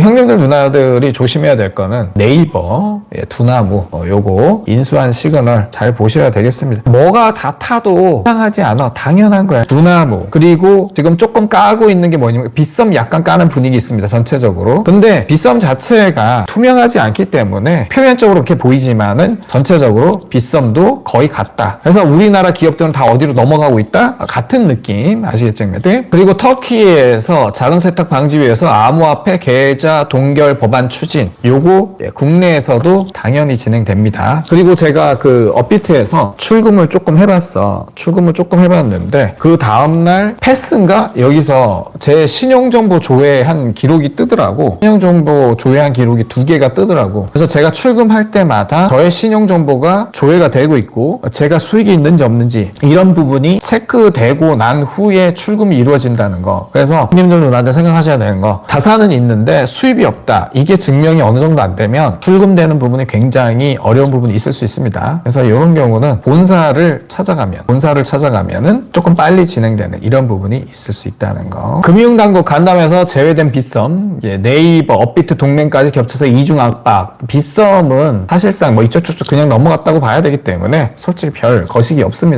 형님들 누나들이 조심해야 될 거는 네이버 예, 두나무 어, 요거 인수한 시그널 잘 보셔야 되겠습니다. 뭐가 다 타도 이상하지 않아 당연한 거야. 두나무 그리고 지금 조금 까고 있는 게 뭐냐면 빗썸 약간 까는 분위기 있습니다. 전체적으로. 근데 빗썸 자체가 투명하지 않기 때문에 표면적으로 이렇게 보이지만은 전체적으로 빗썸도 거의 같다. 그래서 우리나라 기업들은 다 어디로 넘어가고 있다? 아, 같은 느낌 아시겠죠, 형님들? 그리고 터키에서 작은 세탁 방지위에서 암호화폐 계좌 동결 법안 추진 요거 예, 국내에서도 당연히 진행됩니다. 그리고 제가 그 업비트에서 출금을 조금 해봤어. 출금을 조금 해봤는데 그 다음날 패스인가 여기서 제 신용정보 조회한 기록이 뜨더라고. 신용정보 조회한 기록이 두 개가 뜨더라고. 그래서 제가 출금할 때마다 저의 신용정보가 조회가 되고 있고 제가 수익이 있는지 없는지 이런 부분이 체크되고 난 후에 출금이 이루어진다는 거. 그래서 손님들 누나한테 생각하셔야 되는 거. 자산은 있는데 수입이 없다. 이게 증명이 어느 정도 안 되면 출금되는 부분이 굉장히 어려운 부분이 있을 수 있습니다. 그래서 이런 경우는 본사를 찾아가면 본사를 찾아가면은 조금 빨리 진행되는 이런 부분이 있을 수 있다는 거. 금융당국 간담에서 제외된 빗썸, 예, 네이버, 업비트 동맹까지 겹쳐서 이중 압박. 빗썸은 사실상 뭐 이쪽 저쪽 그냥 넘어갔다고 봐야 되기 때문에 솔직히 별 거식이 없습니다.